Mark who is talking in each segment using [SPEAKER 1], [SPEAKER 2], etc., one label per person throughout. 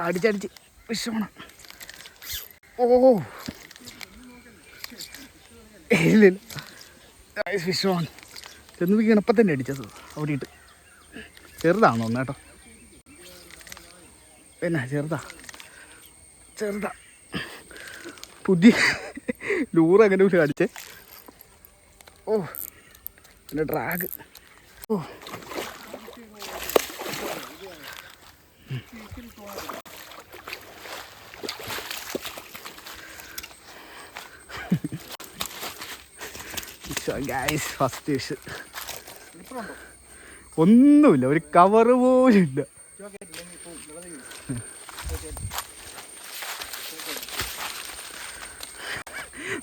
[SPEAKER 1] അടിച്ചടിച്ച് വിഷോണ ഓ. Guys വിഷോൺ ചെന്ന് വീണപ്പം തന്നെ അടിച്ചത് അവിടെ ഇട്ട് ചെറുതാണോ ഒന്ന് കേട്ടോ? പിന്നെ ചെറുതാ. ചെറുതാ. പുതിയ ലൂറ് അങ്ങനെ ഒരു കാണിച്ചേ? ഓ പിന്നെ ഡ്രാഗ് ഓ. ഫസ്റ്റ് ഒന്നുമില്ല ഒരു കവറ് പോലും ഇല്ല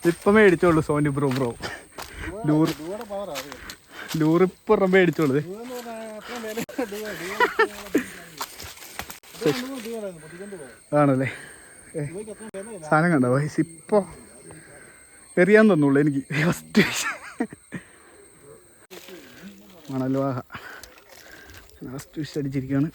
[SPEAKER 1] ഇപ്പം മേടിച്ചോളൂ സോനി ബ്രോ ബ്രോ. ലൂർ ലൂറിപ്പുറം മേടിച്ചോളൂ ആണല്ലേ? സാധനം കണ്ടോ? വയസ്സ് ഇപ്പോൾ എറിയാൻ തന്നുള്ളൂ എനിക്ക്. ഫസ്റ്റ് മണൽവാഹ ഫസ്റ്റ് വിഷ് അടിച്ചിരിക്കുകയാണ്.